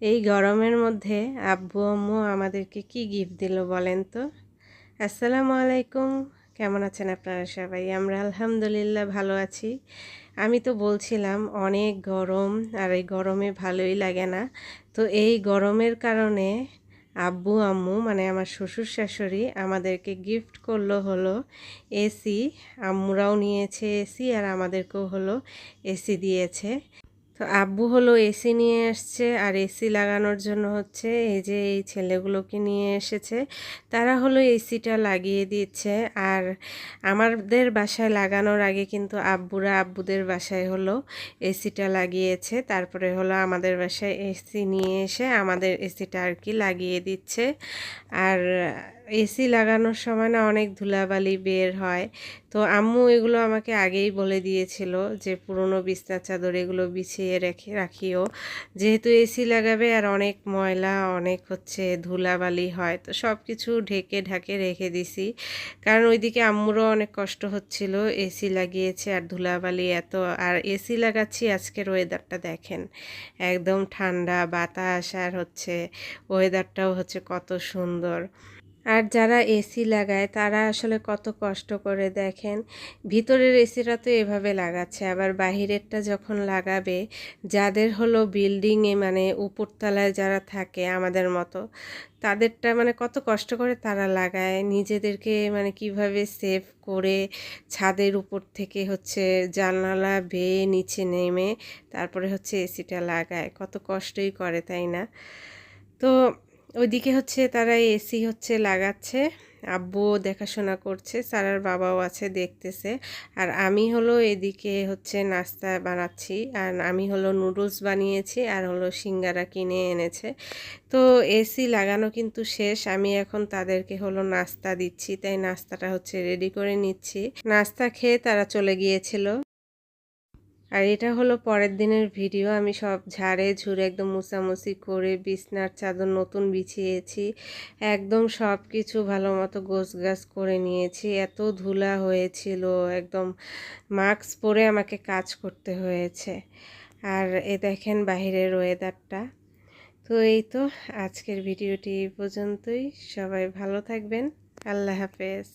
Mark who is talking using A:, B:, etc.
A: এই গরমের মধ্যে আব্বু, আম্মু আমাদেরকে কি গিফট দিল বলেন তো? আসসালামু আলাইকুম। কেমন আছেন আপনারা সবাই? আমরা আলহামদুলিল্লাহ ভালো আছি। আমি তো বলছিলাম অনেক গরম আর এই গরমে ভালোই লাগে না। তো এই গরমের কারণে আব্বু, আম্মু মানে আমার শ্বশুর শাশুড়ি আমাদেরকে গিফট করল হলো এসি আম্মুরাও নিয়েছে এসি আর আমাদেরকেও হলো এসি দিয়েছে। তো আব্বু হলো এসি নিয়ে এসছে আর এসি লাগানোর জন্য হচ্ছে এই যে এই ছেলেগুলোকে নিয়ে এসেছে। তারা হলো এসিটা লাগিয়ে দিচ্ছে আর আমাদের বাসায় লাগানোর আগে কিন্তু আব্বুরা আব্বুদের বাসায় হলো এসিটা লাগিয়েছে। তারপরে হলো আমাদের বাসায় এসি নিয়ে এসে আমাদের এসিটা আর কি লাগিয়ে দিচ্ছে। আর এসি লাগানোর সময় না অনেক ধুলাবালি বের হয়। তো আম্মু এগুলো আমাকে আগেই বলে দিয়েছিল যে পুরনো বিছনা চাদর এগুলো বিছিয়ে রেখে রাখিও। যেহেতু এসি লাগাবে আর অনেক ময়লা, অনেক হচ্ছে ধুলাবালি হয়, তো সব কিছু ঢেকে ঢাকে রেখে দিছি। কারণ ওইদিকে আম্মুরও অনেক কষ্ট হচ্ছিল, এসি লাগিয়েছে আর ধুলাবালি এত। আর এসি লাগাচ্ছি, আজকের ওয়েদারটা দেখেন, একদম ঠান্ডা বাতাস আর হচ্ছে ওয়েদারটাও হচ্ছে কত সুন্দর। আর যারা এসি লাগায়, তারা আসলে কত কষ্ট করে দেখেন। ভিতরের এসিটা তো এভাবে লাগাচ্ছে, আবার বাহিরেরটা যখন লাগাবে, যাদের হলো বিল্ডিংয়ে মানে উপরতলায় যারা থাকে আমাদের মতো, তাদেরটা মানে কত কষ্ট করে তারা লাগায়। নিজেদেরকে মানে কীভাবে সেভ করে ছাদের উপর থেকে হচ্ছে জানালা বেয়ে নিচে নেমে তারপরে হচ্ছে এসিটা লাগায়। কত কষ্টই করে, তাই না? তো ওইদিকে হচ্ছে তারা এসি হচ্ছে লাগাচ্ছে, আব্বুও দেখাশোনা করছে, সারার বাবাও আছে দেখতেছে। আর আমি হলো এদিকে হচ্ছে নাস্তা বানাচ্ছি, আর আমি হলো নুডলস বানিয়েছি, আর হলো সিঙ্গারা কিনে এনেছে। তো এসি লাগানো কিন্তু শেষ, আমি এখন তাদেরকে হলো নাস্তা দিচ্ছি, তাই নাস্তাটা হচ্ছে রেডি করে নিচ্ছি। নাস্তা খেয়ে তারা চলে গিয়েছিল। আর এটা হলো পরের দিনের ভিডিও। আমি সব ঝাড়ে ঝুড়ে একদম মুছামুছি করে বিছনার চাদর নতুন বিছিয়েছি। একদম সব কিছু ভালো মতো গোছ গাছ করে নিয়েছি। এত ধুলা হয়েছিল, একদম মাস্ক পরে আমাকে কাজ করতে হয়েছে। আর এ দেখেন বাহিরের ওয়েদারটা তো এই তো আজকের ভিডিওটি এই পর্যন্তই। সবাই ভালো থাকবেন। আল্লাহ হাফেজ।